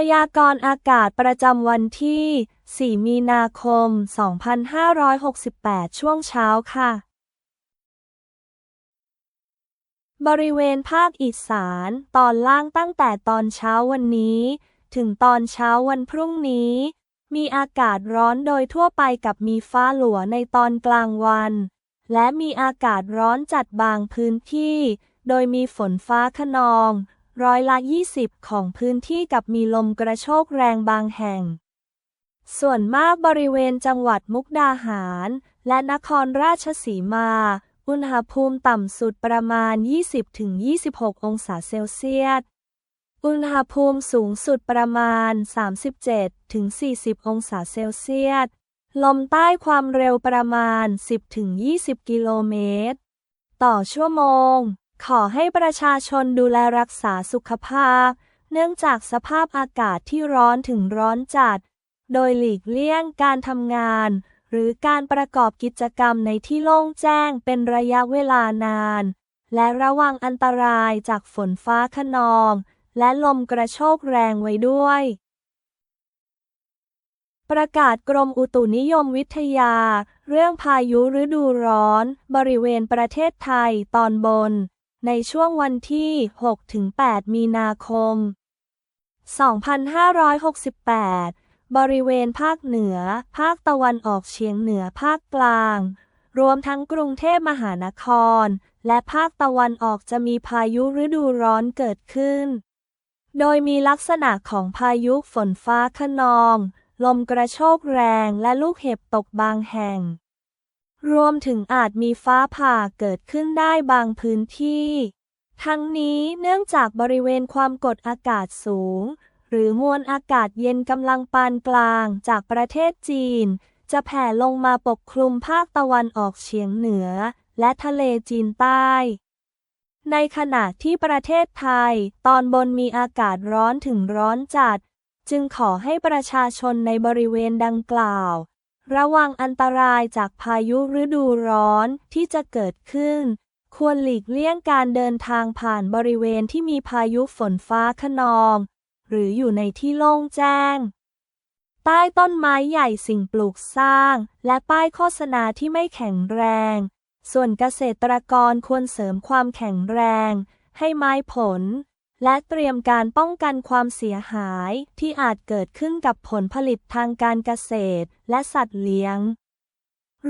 พยากรณ์อากาศประจำวันที่ 4 มีนาคม 2568 ช่วงเช้าค่ะ บริเวณภาคอีสานตอนล่างตั้งแต่ตอนเช้าวันนี้ ถึงตอนเช้าวันพรุ่งนี้ มีอากาศร้อนโดยทั่วไปกับมีฟ้าหลัวในตอนกลางวัน และมีอากาศร้อนจัดบางพื้นที่ โดยมีฝนฟ้าขนอง ร้อยละ 20 ของพื้นที่กับมีลมกระโชกแรงบางแห่ง ส่วนมากบริเวณจังหวัดมุกดาหาร และนครราชสีมา อุณหภูมิต่ำสุดประมาณ 20-26 องศาเซลเซียส อุณหภูมิสูงสุดประมาณ 37-40 องศาเซลเซียส ลมใต้ความเร็วประมาณ 10-20 กิโลเมตร ต่อชั่วโมง ขอให้ประชาชนดูแลรักษาสุขภาพ เนื่องจากสภาพอากาศที่ร้อนถึงร้อนจัด โดยหลีกเลี่ยงการทำงาน หรือการประกอบกิจกรรมในที่โล่งแจ้งเป็นระยะเวลานาน และระวังอันตรายจากฝนฟ้าขนอง และลมกระโชกแรงไว้ด้วย ประกาศกรมอุตุนิยมวิทยา เรื่องพายุฤดูร้อน บริเวณประเทศไทยตอนบน ในช่วงวันที่ 6-8 มีนาคม 2568 บริเวณภาคเหนือ ภาคตะวันออกเฉียงเหนือภาคกลาง รวมทั้งกรุงเทพมหานคร และภาคตะวันออกจะมีพายุฤดูร้อนเกิดขึ้น โดยมีลักษณะของพายุฝนฟ้าขนอง ลมกระโชกแรงและลูกเห็บตกบางแห่ง รวมถึงอาจมีฟ้าผ่าเกิดขึ้นได้บางพื้นที่ ทั้งนี้เนื่องจากบริเวณความกดอากาศสูง หรือมวลอากาศเย็นกำลังปานกลางจากประเทศจีน จะแผ่ลงมาปกคลุมภาคตะวันออกเฉียงเหนือ และทะเลจีนใต้ ในขณะที่ประเทศไทย ตอนบนมีอากาศร้อนถึงร้อนจัด จึงขอให้ประชาชนในบริเวณดังกล่าว ระวังอันตรายจากพายุฤดูร้อนที่จะเกิดขึ้น ควรหลีกเลี่ยงการเดินทางผ่านบริเวณที่มีพายุฝนฟ้าขนอง หรืออยู่ในที่โล่งแจ้ง ใต้ต้นไม้ใหญ่สิ่งปลูกสร้าง และป้ายโฆษณาที่ไม่แข็งแรง ส่วนเกษตรกรควรเสริมความแข็งแรง ให้ไม้ผล และเตรียมการป้องกันความเสียหายที่อาจเกิดขึ้นกับผลผลิตทางการเกษตรและสัตว์เลี้ยง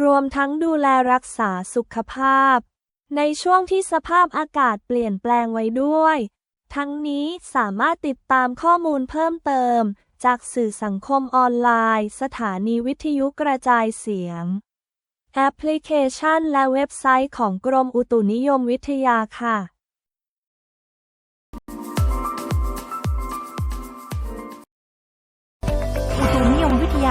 รวมทั้งดูแลรักษาสุขภาพ ในช่วงที่สภาพอากาศเปลี่ยนแปลงไว้ด้วย ทั้งนี้สามารถติดตามข้อมูลเพิ่มเติม จากสื่อสังคมออนไลน์ สถานีวิทยุกระจายเสียง แอปพลิเคชันและเว็บไซต์ของกรมอุตุนิยมวิทยาค่ะ